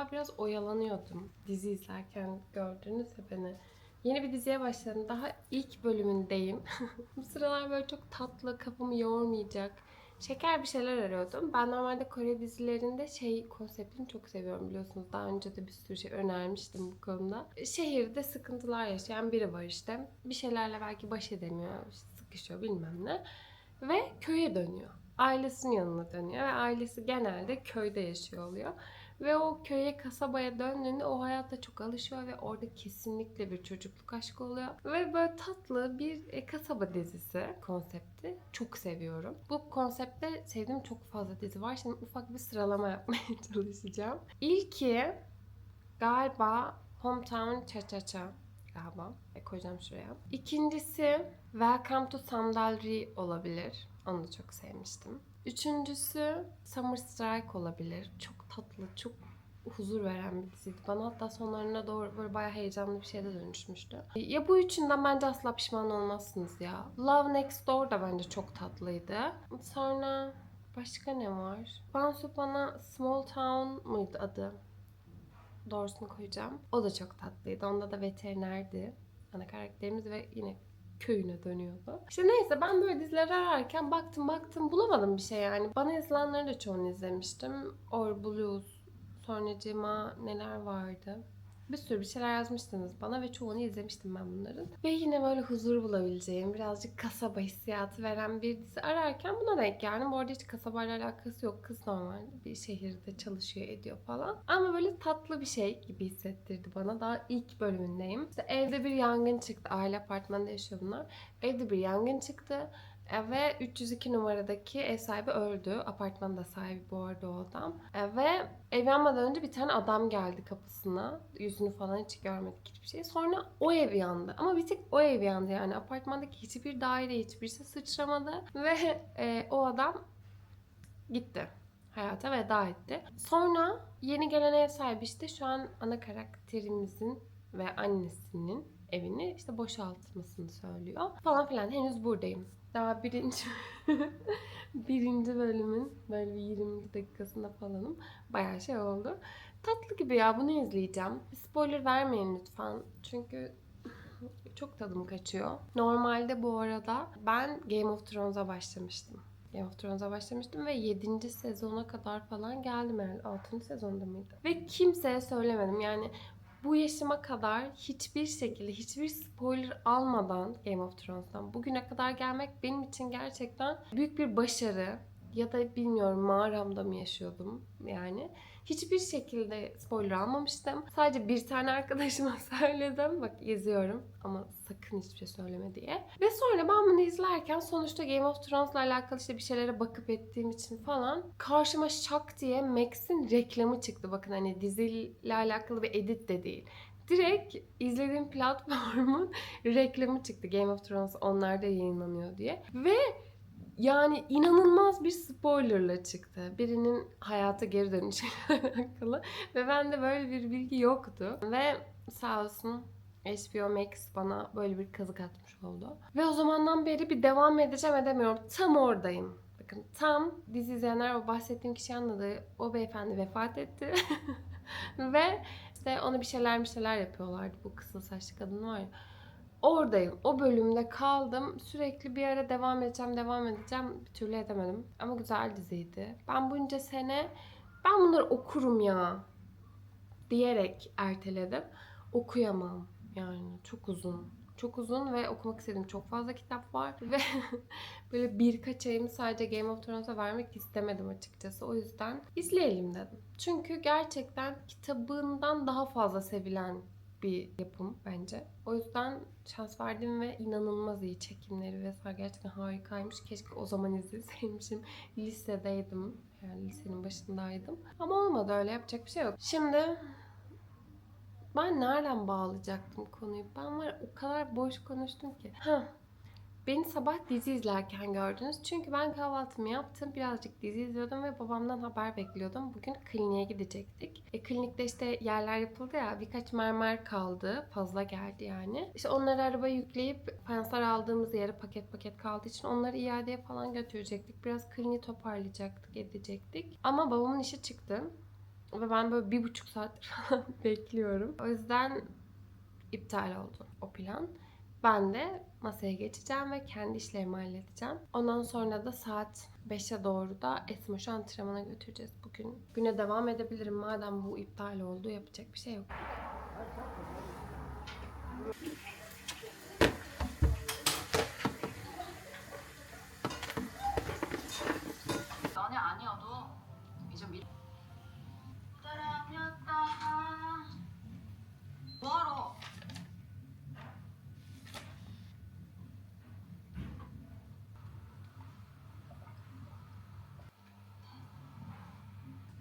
Sabah biraz oyalanıyordum dizi izlerken gördünüz ya beni. Yeni bir diziye başladım. Daha ilk bölümündeyim. Bu sıralar böyle çok tatlı, kafamı yormayacak, şeker bir şeyler arıyordum. Ben normalde Kore dizilerinde şey konseptini çok seviyorum biliyorsunuz. Daha önce de bir sürü şey önermiştim bu konuda. Şehirde sıkıntılar yaşayan biri var işte. Bir şeylerle belki baş edemiyor, sıkışıyor bilmem ne. Ve köye dönüyor. Ailesinin yanına dönüyor ve ailesi genelde köyde yaşıyor oluyor. Ve o köye, kasabaya döndüğünde o hayata çok alışıyor ve orada kesinlikle bir çocukluk aşkı oluyor. Ve böyle tatlı bir e, kasaba dizisi konsepti. Çok seviyorum. Bu konseptte sevdiğim çok fazla dizi var. Şimdi ufak bir sıralama yapmaya çalışacağım. İlki galiba Hometown Cha Cha Cha galiba. E, koyacağım şuraya. İkincisi Welcome to Sandalri olabilir. Onu da çok sevmiştim. Üçüncüsü Summer Strike olabilir. Çok tatlı, çok huzur veren bir diziydi. Bana hatta sonlarına doğru böyle bayağı heyecanlı bir şeye de dönüşmüştü. Ya bu üçünden bence asla pişman olmazsınız ya. Love Next Door da bence çok tatlıydı. Sonra başka ne var? Once Upon a Small Town mıydı adı? Doğrusunu koyacağım. O da çok tatlıydı. Onda da veterinerdi. Ana karakterimiz ve yine köyüne dönüyordu. İşte neyse ben böyle diziler ararken baktım baktım bulamadım bir şey yani. Bana yazılanları da çoğunu izlemiştim. Or Blues, sonracığıma neler vardı. Bir sürü bir şeyler yazmıştınız bana ve çoğunu izlemiştim ben bunların. Ve yine böyle huzur bulabileceğim, birazcık kasaba hissiyatı veren bir dizi ararken buna denk geldim. Bu arada hiç kasabayla alakası yok. Kız normal bir şehirde çalışıyor ediyor falan. Ama böyle tatlı bir şey gibi hissettirdi bana. Daha ilk bölümündeyim. İşte evde bir yangın çıktı. Aile apartmanında yaşıyor bunlar. Evde bir yangın çıktı. E, Ve 302 numaradaki ev sahibi öldü. Apartmanın da sahibi bu arada o adam. E, Ve ev yanmadan önce bir tane adam geldi kapısına. Yüzünü falan hiç görmedik hiçbir şey. Sonra o ev yandı. Ama bir tek o ev yandı yani. Apartmandaki hiçbir daire hiçbirisi sıçramadı. Ve e, o adam gitti. Hayata veda etti. Sonra yeni gelen ev sahibi işte şu an ana karakterimizin ve annesinin evini işte boşaltmasını söylüyor. Falan filan henüz buradayım. Daha birinci birinci bölümün böyle bir 20 dakikasında falanım. Bayağı şey oldu. Tatlı gibi ya bunu izleyeceğim. Spoiler vermeyin lütfen. Çünkü çok tadım kaçıyor. Normalde bu arada ben Game of Thrones'a başlamıştım. Game of Thrones'a başlamıştım ve 7. sezona kadar falan geldim herhalde. 6. sezonda mıydı? Ve kimseye söylemedim. Yani bu yaşıma kadar hiçbir şekilde hiçbir spoiler almadan Game of Thrones'tan bugüne kadar gelmek benim için gerçekten büyük bir başarı. Ya da bilmiyorum mağaramda mı yaşıyordum yani. Hiçbir şekilde spoiler almamıştım. Sadece bir tane arkadaşıma söyledim. Bak yazıyorum ama sakın hiçbir şey söyleme diye. Ve sonra ben bunu izlerken sonuçta Game of Thrones'la alakalı işte bir şeylere bakıp ettiğim için falan karşıma şak diye Max'in reklamı çıktı. Bakın hani diziyle alakalı bir edit de değil. Direkt izlediğim platformun reklamı çıktı. Game of Thrones onlarda yayınlanıyor diye. Ve yani inanılmaz bir spoilerla çıktı. Birinin hayata geri dönüşüyle alakalı. Ve bende böyle bir bilgi yoktu. Ve sağ olsun HBO Max bana böyle bir kazık atmış oldu. Ve o zamandan beri bir devam edeceğim edemiyorum. Tam oradayım. Bakın tam dizi izleyenler o bahsettiğim kişi anladı. O beyefendi vefat etti. Ve işte ona bir şeyler bir şeyler yapıyorlardı. Bu kısa saçlı kadın var ya. Oradayım. O bölümde kaldım. Sürekli bir ara devam edeceğim, devam edeceğim. Bir türlü edemedim. Ama güzel diziydi. Ben bunca sene ben bunları okurum ya diyerek erteledim. Okuyamam. Yani çok uzun. Çok uzun ve okumak istediğim çok fazla kitap var. Ve böyle birkaç ayımı sadece Game of Thrones'a vermek istemedim açıkçası. O yüzden izleyelim dedim. Çünkü gerçekten kitabından daha fazla sevilen bir yapım bence. O yüzden şans verdim ve inanılmaz iyi çekimleri vesaire gerçekten harikaymış. Keşke o zaman izleseymişim. Lisedeydim. Yani lisenin başındaydım. Ama olmadı öyle yapacak bir şey yok. Şimdi ben nereden bağlayacaktım konuyu? Ben var o kadar boş konuştum ki. Heh. Beni sabah dizi izlerken gördünüz. Çünkü ben kahvaltımı yaptım. Birazcık dizi izliyordum ve babamdan haber bekliyordum. Bugün kliniğe gidecektik. E, klinikte işte yerler yapıldı ya. Birkaç mermer kaldı. Fazla geldi yani. İşte onları arabaya yükleyip fayanslar aldığımız yere paket paket kaldığı için onları iadeye falan götürecektik. Biraz kliniği toparlayacaktık, edecektik. Ama babamın işi çıktı. Ve ben böyle bir buçuk saattir falan bekliyorum. O yüzden iptal oldu o plan. Ben de masaya geçeceğim ve kendi işlerimi halledeceğim. Ondan sonra da saat 5'e doğru da Esmoş'u antrenmana götüreceğiz bugün. Güne devam edebilirim. Madem bu iptal oldu yapacak bir şey yok.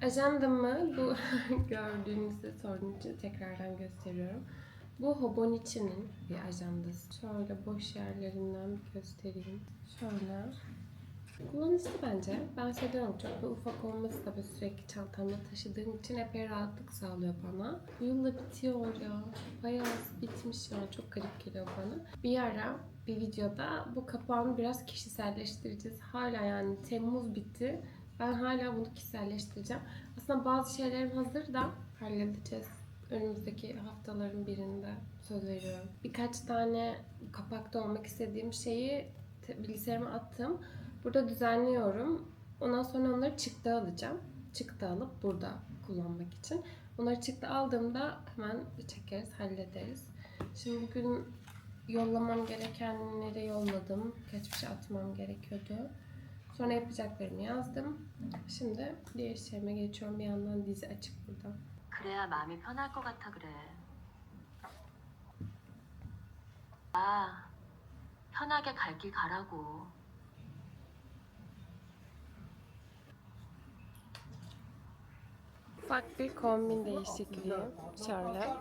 Ajandamı bu gördüğünüzde sorun için tekrardan gösteriyorum. Bu Hobonichi'nin bir ajandası. Şöyle boş yerlerinden bir göstereyim. Şöyle. Kullanışlı bence. Ben seviyorum çok. Bu ufak olması da sürekli çantamda taşıdığım için epey rahatlık sağlıyor bana. Bu yıl da bitiyor ya. Bayağı bitmiş ya. Çok garip geliyor bana. Bir ara bir videoda bu kapağını biraz kişiselleştireceğiz. Hala yani Temmuz bitti. Ben hala bunu kişiselleştireceğim. Aslında bazı şeylerim hazır da halledeceğiz. Önümüzdeki haftaların birinde söz veriyorum. Birkaç tane kapakta olmak istediğim şeyi bilgisayarıma attım. Burada düzenliyorum. Ondan sonra onları çıktı alacağım. Çıktı alıp burada kullanmak için. Onları çıktı aldığımda hemen çekeriz, hallederiz. Şimdi bugün yollamam gerekenleri yolladım. Birkaç bir şey atmam gerekiyordu. Sonra yapacaklarımı yazdım. Şimdi diğer işlerime geçiyorum. Bir yandan dizi açık burada. 그래야 마음이 편할 것 같아 그래 아 편하게 갈 길 가라고 Ufak bir kombin değişikliği. Şöyle.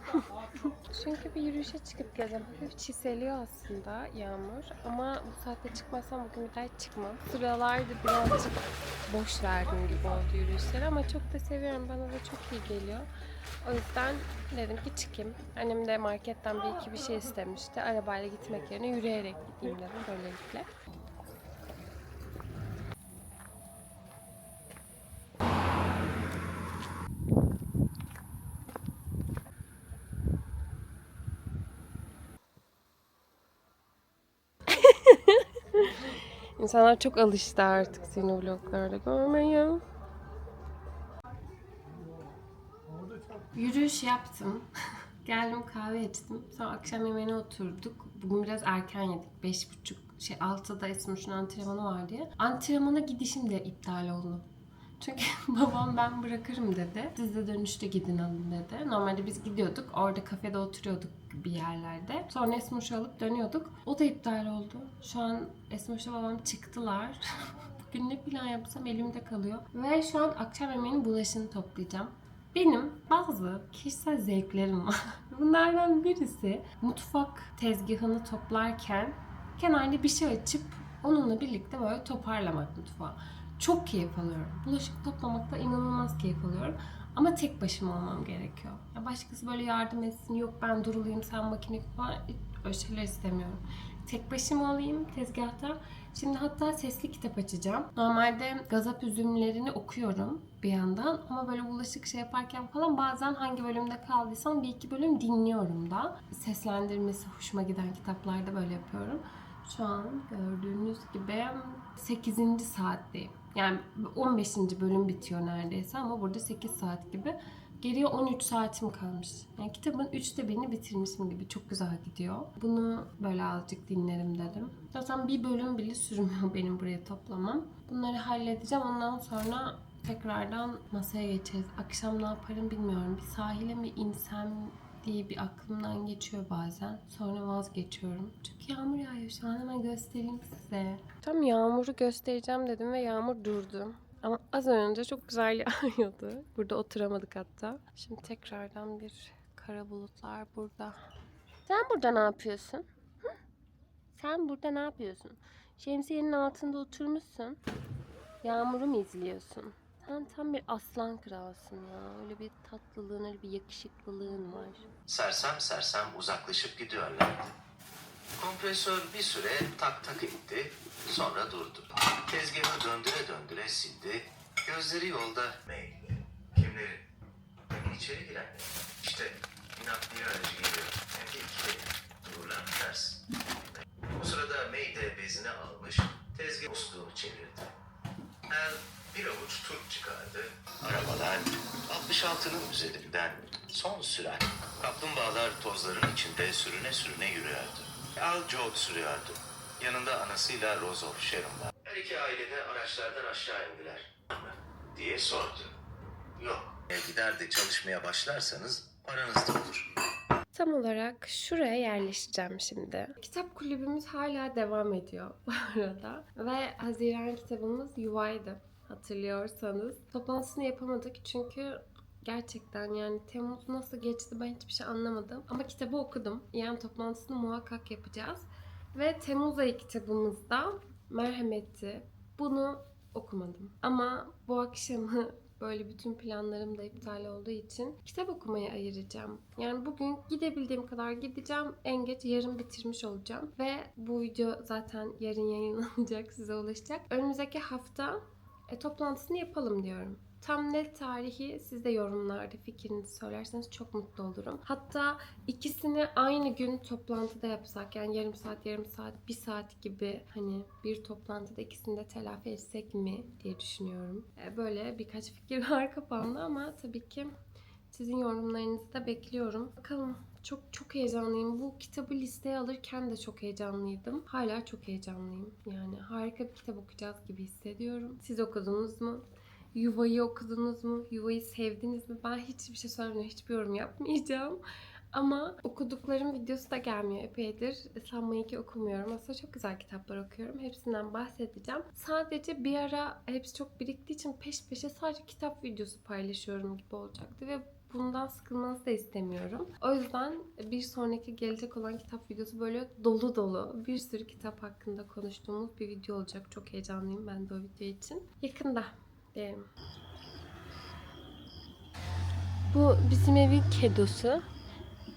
Çünkü bir yürüyüşe çıkıp geleceğim. Hafif çiseliyor aslında yağmur. Ama bu saatte çıkmazsam bugün bir daha çıkmam. Sıralarda birazcık boş verdim gibi oldu yürüyüşleri ama çok da seviyorum. Bana da çok iyi geliyor. O yüzden dedim ki çıkayım. Annem de marketten bir iki bir şey istemişti. Arabayla gitmek yerine yürüyerek gideyim dedim böylelikle. İnsanlar çok alıştı artık seni vloglarda görmeye. Yürüyüş yaptım. Geldim kahve içtim. Sonra akşam yemeğine oturduk. Bugün biraz erken yedik. Beş buçuk, şey altıda Esmuş'un antrenmanı var diye. Antrenmana gidişim de iptal oldu. Çünkü babam ben bırakırım dedi. Siz de dönüşte gidin alın dedi. Normalde biz gidiyorduk. Orada kafede oturuyorduk bir yerlerde. Sonra Esmuş'u alıp dönüyorduk. O da iptal oldu. Şu an Esmuş'la babam çıktılar. Bugün ne plan yapsam elimde kalıyor. Ve şu an akşam yemeğinin bulaşığını toplayacağım. Benim bazı kişisel zevklerim var. Bunlardan birisi mutfak tezgahını toplarken kenarda bir şey açıp onunla birlikte böyle toparlamak mutfağı. Çok keyif alıyorum. Bulaşık toplamakta inanılmaz keyif alıyorum. Ama tek başıma olmam gerekiyor. Ya başkası böyle yardım etsin, yok ben durulayım, sen makine falan öyle şeyler istemiyorum. Tek başıma olayım tezgahta. Şimdi hatta sesli kitap açacağım. Normalde gazap üzümlerini okuyorum bir yandan ama böyle bulaşık şey yaparken falan bazen hangi bölümde kaldıysam bir iki bölüm dinliyorum da. Seslendirmesi hoşuma giden kitaplarda böyle yapıyorum. Şu an gördüğünüz gibi 8. saatteyim. Yani 15. bölüm bitiyor neredeyse ama burada 8 saat gibi. Geriye 13 saatim kalmış. Yani kitabın 3'te birini bitirmişim gibi. Çok güzel gidiyor. Bunu böyle azıcık dinlerim dedim. Zaten bir bölüm bile sürmüyor benim buraya toplamam. Bunları halledeceğim. Ondan sonra tekrardan masaya geçeriz. Akşam ne yaparım bilmiyorum. Bir sahile mi insem diye bir aklımdan geçiyor bazen. Sonra vazgeçiyorum. Çünkü yağmur yağıyor şu an hemen göstereyim size. Tam yağmuru göstereceğim dedim ve yağmur durdu. Ama az önce çok güzel yağıyordu. Burada oturamadık hatta. Şimdi tekrardan bir kara bulutlar burada. Sen burada ne yapıyorsun? Hı? Sen burada ne yapıyorsun? Şemsiyenin altında oturmuşsun. Yağmuru mu izliyorsun? Sen tam bir aslan kralsın ya. Öyle bir tatlılığın, öyle bir yakışıklılığın var. Sersem sersem uzaklaşıp gidiyorlardı. Kompresör bir süre tak tak etti, sonra durdu. Tezgahı döndüre döndüre sildi, gözleri yolda. Mail. Kimlerin? içeri girenler. İşte inatlı aracı geliyor. Hem de ikili. Durulan ters. Bu sırada May de bezini almış, tezgah musluğunu çevirdi. El bir avuç turp çıkardı. Arabalar 66'nın üzerinden son süren kaplumbağalar tozların içinde sürüne sürüne yürüyordu. Al Joe sürüyordu. Yanında anasıyla Rose of Sharon var. Her iki ailede araçlardan aşağı indiler. diye sordu. Yok. E, gider de çalışmaya başlarsanız paranız da olur. Tam olarak şuraya yerleşeceğim şimdi. Kitap kulübümüz hala devam ediyor bu arada. Ve Haziran kitabımız Yuva'ydı hatırlıyorsanız. Toplantısını yapamadık çünkü gerçekten yani Temmuz nasıl geçti ben hiçbir şey anlamadım. Ama kitabı okudum. Yani toplantısını muhakkak yapacağız. Ve Temmuz ayı kitabımızda Merhamet'i. Bunu okumadım. Ama bu akşamı böyle bütün planlarım da iptal olduğu için kitap okumaya ayıracağım. Yani bugün gidebildiğim kadar gideceğim. En geç yarın bitirmiş olacağım. Ve bu video zaten yarın yayınlanacak, size ulaşacak. Önümüzdeki hafta e, toplantısını yapalım diyorum. Tam net tarihi siz de yorumlarda fikrinizi söylerseniz çok mutlu olurum. Hatta ikisini aynı gün toplantıda yapsak yani yarım saat yarım saat bir saat gibi hani bir toplantıda ikisini de telafi etsek mi diye düşünüyorum. E, Böyle birkaç fikir var kafamda ama tabii ki sizin yorumlarınızı da bekliyorum. Bakalım çok çok heyecanlıyım. Bu kitabı listeye alırken de çok heyecanlıydım. Hala çok heyecanlıyım. Yani harika bir kitap okuyacağız gibi hissediyorum. Siz okudunuz mu? Yuvayı okudunuz mu? Yuvayı sevdiniz mi? Ben hiçbir şey söylemiyorum. Hiçbir yorum yapmayacağım. Ama okuduklarım videosu da gelmiyor epeydir. Sanmayın ki okumuyorum. Aslında çok güzel kitaplar okuyorum. Hepsinden bahsedeceğim. Sadece bir ara hepsi çok biriktiği için peş peşe sadece kitap videosu paylaşıyorum gibi olacaktı ve bundan sıkılmanızı da istemiyorum. O yüzden bir sonraki gelecek olan kitap videosu böyle dolu dolu bir sürü kitap hakkında konuştuğumuz bir video olacak. Çok heyecanlıyım ben de o video için. Yakında diyelim. Bu bizim evin kedosu.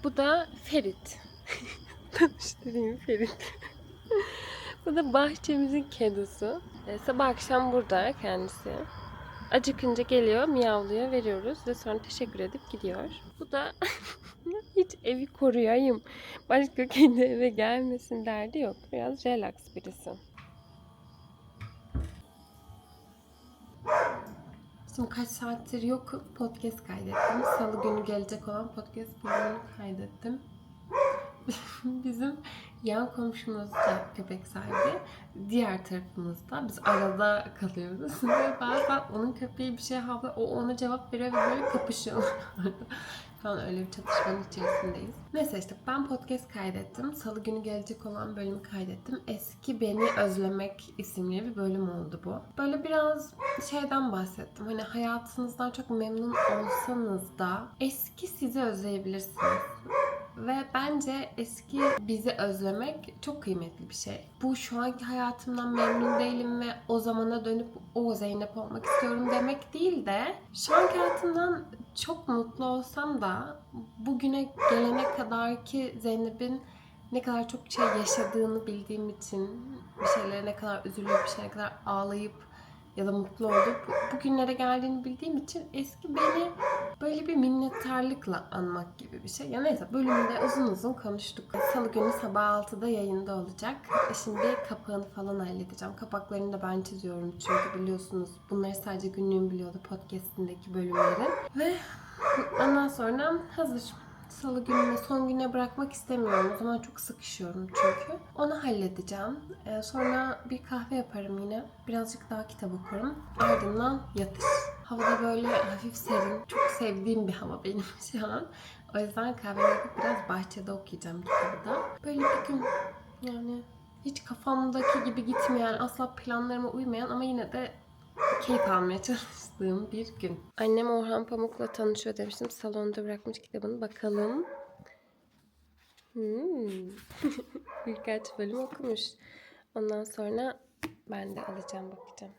Bu da Ferit. Tanıştırayım Ferit. Bu da bahçemizin kedosu. Ee, sabah akşam burada kendisi. Acıkınca geliyor, miyavlıyor, veriyoruz ve sonra teşekkür edip gidiyor. Bu da hiç evi koruyayım. Başka kedi eve gelmesin derdi yok. Biraz relax birisi. Şimdi kaç saattir yok podcast kaydettim. Salı günü gelecek olan podcast bölümünü kaydettim. Bizim yan komşumuz da köpek sahibi. Diğer tarafımızda biz arada kalıyoruz. Ve bazen onun köpeği bir şey havlıyor. O ona cevap veriyor ve böyle kapışıyorlar. falan öyle bir çatışmanın içerisindeyiz. Neyse işte ben podcast kaydettim. Salı günü gelecek olan bölümü kaydettim. Eski Beni Özlemek isimli bir bölüm oldu bu. Böyle biraz şeyden bahsettim. Hani hayatınızdan çok memnun olsanız da eski sizi özleyebilirsiniz. Ve bence eski bizi özlemek çok kıymetli bir şey. Bu şu anki hayatımdan memnun değilim ve o zamana dönüp o Zeynep olmak istiyorum demek değil de şu anki hayatımdan çok mutlu olsam da bugüne gelene kadar ki Zeynep'in ne kadar çok şey yaşadığını bildiğim için bir şeylere ne kadar üzülüp bir şeylere kadar ağlayıp ya da mutlu olup bugünlere geldiğini bildiğim için eski beni böyle bir minnettarlıkla anmak gibi bir şey. Ya neyse bölümde uzun uzun konuştuk. Salı günü sabah 6'da yayında olacak. E Şimdi kapağını falan halledeceğim. Kapaklarını da ben çiziyorum çünkü biliyorsunuz bunları sadece günlüğüm biliyordu podcastindeki bölümleri. Ve ondan sonra hazır. Salı gününe son güne bırakmak istemiyorum. O zaman çok sıkışıyorum çünkü. Onu halledeceğim. Ee, sonra bir kahve yaparım yine. Birazcık daha kitap okurum. Ardından yatış. Havada böyle hafif serin. Çok sevdiğim bir hava benim şu an. O yüzden kahve yapıp biraz bahçede okuyacağım kitabı da. Böyle bir gün yani hiç kafamdaki gibi gitmeyen, asla planlarıma uymayan ama yine de keyif almaya çalıştığım bir gün. Annem Orhan Pamuk'la tanışıyor demiştim. Salonda bırakmış kitabını. Bakalım. Hmm. Birkaç bölüm okumuş. Ondan sonra ben de alacağım bakacağım.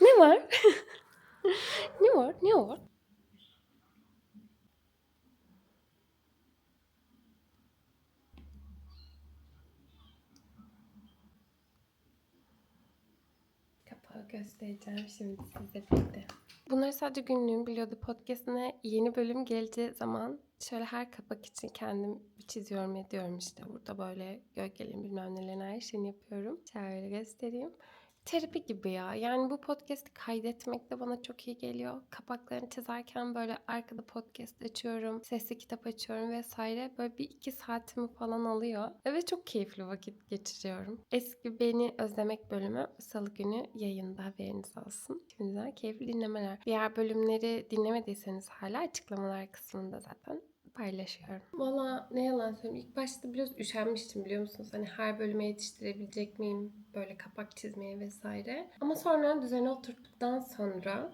Ne var? ne var? Ne var? Göstereceğim şimdi size bir de. Bunları sadece günlüğüm biliyordu. Podcast'ine yeni bölüm geleceği zaman şöyle her kapak için kendim bir çiziyorum ediyorum işte. Burada böyle gölgelerin bilmem nelerin her şeyini yapıyorum. Şöyle göstereyim. Terapi gibi ya. Yani bu podcast'i kaydetmek de bana çok iyi geliyor. Kapaklarını çizerken böyle arkada podcast açıyorum. Sesli kitap açıyorum vesaire. Böyle bir iki saatimi falan alıyor. Ve çok keyifli vakit geçiriyorum. Eski Beni Özlemek bölümü salı günü yayında haberiniz olsun. Şimdiden keyifli dinlemeler. Diğer bölümleri dinlemediyseniz hala açıklamalar kısmında zaten paylaşıyorum. Valla ne yalan söyleyeyim. İlk başta biraz üşenmiştim biliyor musunuz? Hani her bölüme yetiştirebilecek miyim? Böyle kapak çizmeye vesaire. Ama sonra düzene oturttuktan sonra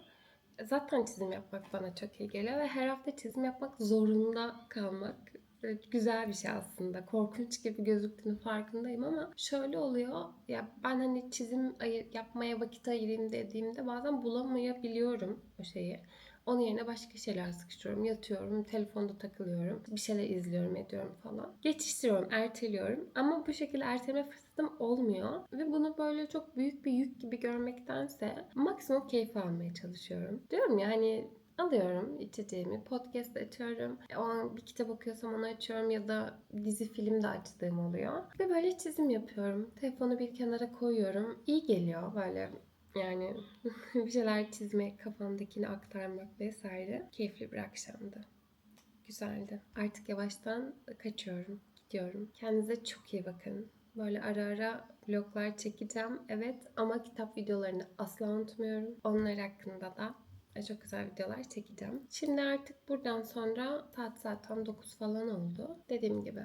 zaten çizim yapmak bana çok iyi geliyor ve her hafta çizim yapmak zorunda kalmak böyle güzel bir şey aslında. Korkunç gibi gözüktüğünün farkındayım ama şöyle oluyor. Ya ben hani çizim ayır, yapmaya vakit ayırayım dediğimde bazen bulamayabiliyorum o şeyi. Onun yerine başka şeyler sıkıştırıyorum. Yatıyorum, telefonda takılıyorum. Bir şeyler izliyorum, ediyorum falan. Geçiştiriyorum, erteliyorum. Ama bu şekilde erteleme fırsatım olmuyor. Ve bunu böyle çok büyük bir yük gibi görmektense maksimum keyif almaya çalışıyorum. Diyorum ya hani alıyorum içeceğimi, podcast açıyorum. O an bir kitap okuyorsam onu açıyorum ya da dizi film de açtığım oluyor. Ve böyle çizim yapıyorum. Telefonu bir kenara koyuyorum. İyi geliyor böyle yani bir şeyler çizmek, kafamdakini aktarmak vesaire. Keyifli bir akşamdı. Güzeldi. Artık yavaştan kaçıyorum. Gidiyorum. Kendinize çok iyi bakın. Böyle ara ara vloglar çekeceğim. Evet ama kitap videolarını asla unutmuyorum. Onlar hakkında da çok güzel videolar çekeceğim. Şimdi artık buradan sonra saat zaten 9 falan oldu. Dediğim gibi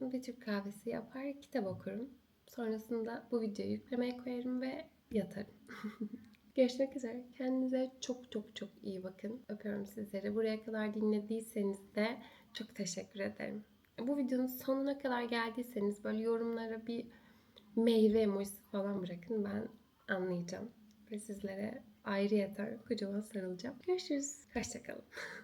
bir Türk kahvesi yapar, kitap okurum. Sonrasında bu videoyu yüklemeye koyarım ve yatarım. Görüşmek üzere. Kendinize çok çok çok iyi bakın. Öpüyorum sizleri. Buraya kadar dinlediyseniz de çok teşekkür ederim. Bu videonun sonuna kadar geldiyseniz böyle yorumlara bir meyve emojisi falan bırakın. Ben anlayacağım. Ve sizlere ayrı yeter kocaman sarılacağım. Görüşürüz. Hoşçakalın.